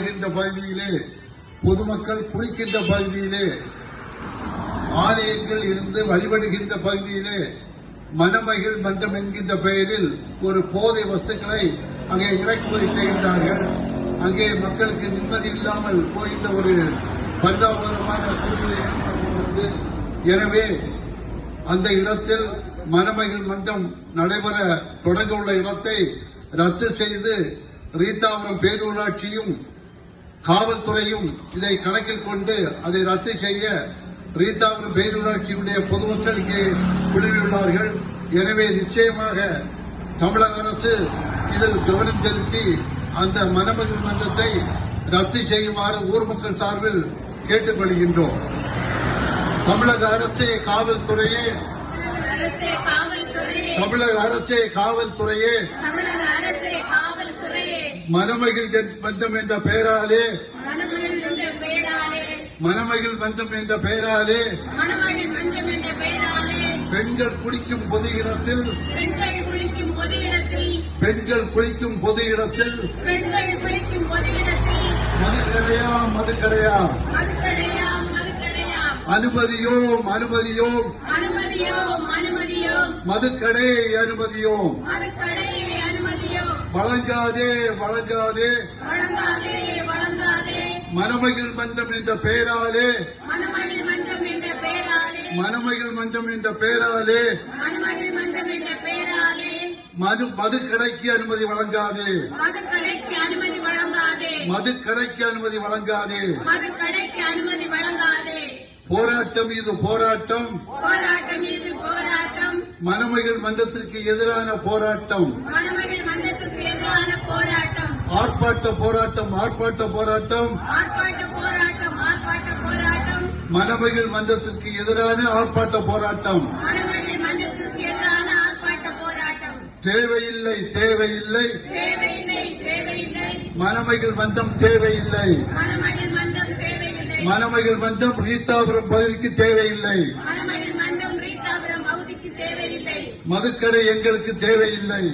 வருகின்ற பகுதியிலே பொதுமக்கள் குளிக்கின்ற பகுதியிலே ஆலயங்கள் இருந்து வழிபடுகின்ற பகுதியிலே மனமகிழ் மன்றம் என்கின்ற பெயரில் ஒரு போதை வஸ்துக்களை அங்கே இறக்குமதி செய்கின்றார்கள் அங்கே மக்களுக்கு நிம்மதி இல்லாமல் போகின்ற ஒரு பரிதாபகரமான சூழ்நிலை ஏற்பட்டுள்ளது எனவே அந்த இடத்தில் மனமகிழ் மன்றம் நடைபெற தொடங்க உள்ள இடத்தை ரத்து செய்து ரீதாபுரம் பேரூராட்சியும் காவல்துறையும் இதை கணக்கில் கொண்டு அதை ரத்து செய்ய ரீதாபுரம் பேரூராட்சியுடைய பொதுமக்கள் இங்கே குழுவியுள்ளார்கள். எனவே நிச்சயமாக தமிழக அரசு இதில் கவனம் செலுத்தி அந்த மணமகிழ் மன்றத்தை ரத்து செய்யுமாறு ஊர் மக்கள் சார்பில் கேட்டுக்கொள்கின்றோம். தமிழக அரசே காவல்துறையே. தமிழக அரசே காவல்துறையே. மனமகிழ் பந்தம் என்ற பெயராலே மனமகிழ் பந்தம் என்ற பெயராலே பெண்கள் குளிக்கும் பொது இடத்தில் பெண்கள் குளிக்கும் பொது இடத்தில் மதுக்கடையா மதுக்கடையா? அனுமதியோ அனுமதியோம் மதுக்கடை அனுமதியோம். வழங்காதே வழங்காதே. மனமகிழ் மன்றம் என்ற பெயராலே. மனமகிழ் மன்றம் என்ற பெயராலே. மது மது கடைக்கு அனுமதி வழங்காதே. மது கடைக்கு அனுமதி வழங்காதே. போராட்டம் இது போராட்டம். போராட்டம். மனமகிழ் மன்றத்திற்கு எதிரான போராட்டம். மனமகிழ் ஆர்ப்பாட்ட போராட்டம் ஆர்ப்பாட்ட போராட்டம். மணமகள் மன்றத்திற்கு எதிரான ஆர்ப்பாட்ட போராட்டம். தேவையில்லை தேவையில்லை. மணமகள் மன்றம் தேவையில்லை. மணமகள் மன்றம் ரீதாபுரம் பகுதிக்கு தேவையில்லை. மதுக்கடை எங்களுக்கு தேவையில்லை.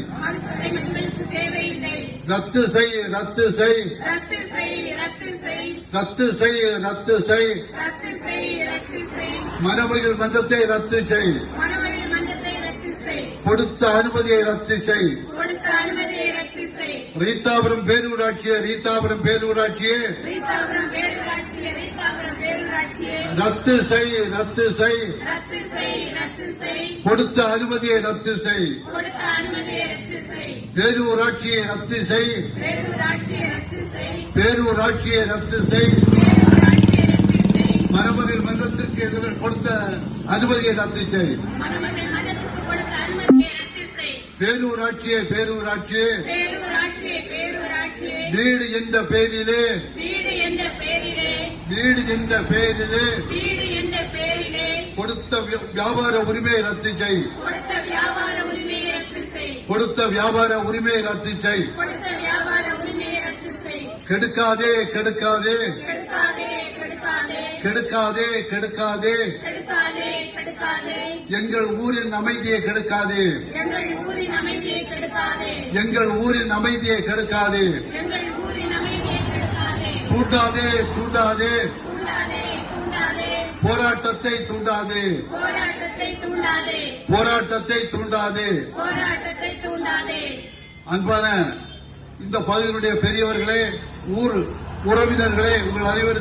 ரத்து செய் ரத்து செய். ரத்து செய் ரத்து செய். ரத்து செய் ரத்து செய். ரத்து செய் ரத்து செய். மணமகிழ் மன்றத்தை ரத்து செய். மணமகள் மன்றத்தை ரத்து செய். கொடுத்த அனுமதியை ரத்து செய். கொடுத்த அனுமதியை ரத்து செய். ரீதாபுரம் பேரூராட்சியே ரீதாபுரம் பேரூராட்சியே. ரீதாபுரம் பேரூராட்சியை ரீதாபுரம் பேரூராட்சியை ரத்து செய் ரத்து செய் கொடுத்த அனுமதியை ரத்து செய் பேரூராட்சியை ரத்து செய் பேரூராட்சியை ரத்து செய் மரபர்கள் மன்றத்திற்கு எதிரில் கொடுத்த அனுமதியை ரத்து செய் பேரூராட்சியை பேரூராட்சியை வீடு என்ற பெயரிலே வீடு என்ற பெயரிலே கொடுத்த வியாபார உரிமையை ரத்து செய். கொடுத்த வியாபார உரிமையை ரத்து செய். கெடுக்காதே கெடுக்காதே. கெடுக்காதே கெடுக்காதே. எங்கள் ஊரின் அமைதியை கெடுக்காதே. எங்கள் ஊரின் அமைதியை கெடுக்காதே. போராட்டத்தை தூண்டாதே. போராட்டத்தை தூண்டாதே. போராட்டத்தை தூண்டாதே. அன்பான இந்த பகுதியினுடைய பெரியவர்களே ஊர் உறவினர்களே உங்கள் அனைவரும்